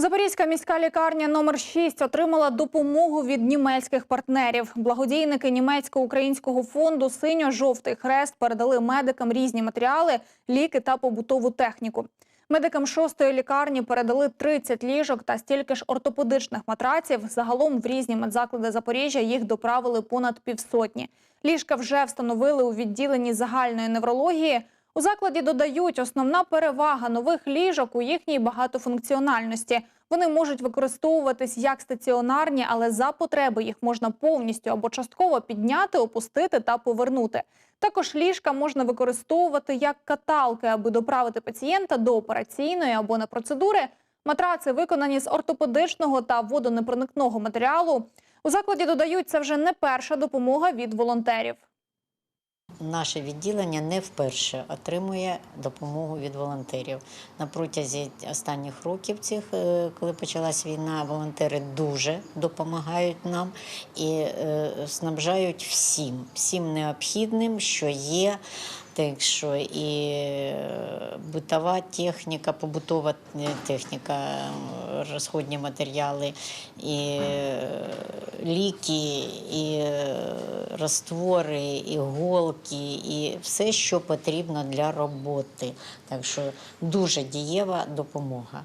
Запорізька міська лікарня номер 6 отримала допомогу від німецьких партнерів. Благодійники німецько-українського фонду Синьо-жовтий хрест передали медикам різні матеріали, ліки та побутову техніку. Медикам шостої лікарні передали 30 ліжок та стільки ж ортопедичних матраців. Загалом в різні медзаклади Запоріжжя їх доправили понад півсотні. Ліжка вже встановили у відділенні загальної неврології. У закладі додають, основна перевага нових ліжок у їхній багатофункціональності. Вони можуть використовуватись як стаціонарні, але за потреби їх можна повністю або частково підняти, опустити та повернути. Також ліжка можна використовувати як каталки, аби доправити пацієнта до операційної або на процедури. Матраци виконані з ортопедичного та водонепроникного матеріалу. У закладі додають, це вже не перша допомога від волонтерів. Наше відділення не вперше отримує допомогу від волонтерів. На протязі останніх років цих, е, коли почалась війна, волонтери дуже допомагають нам і е, снабжають всім, всім необхідним, що є. Так що і е, битова техніка, побутова техніка, розходні матеріали, і е, ліки, і розтвори, і голки, і все, що потрібно для роботи. Так що дуже дієва допомога.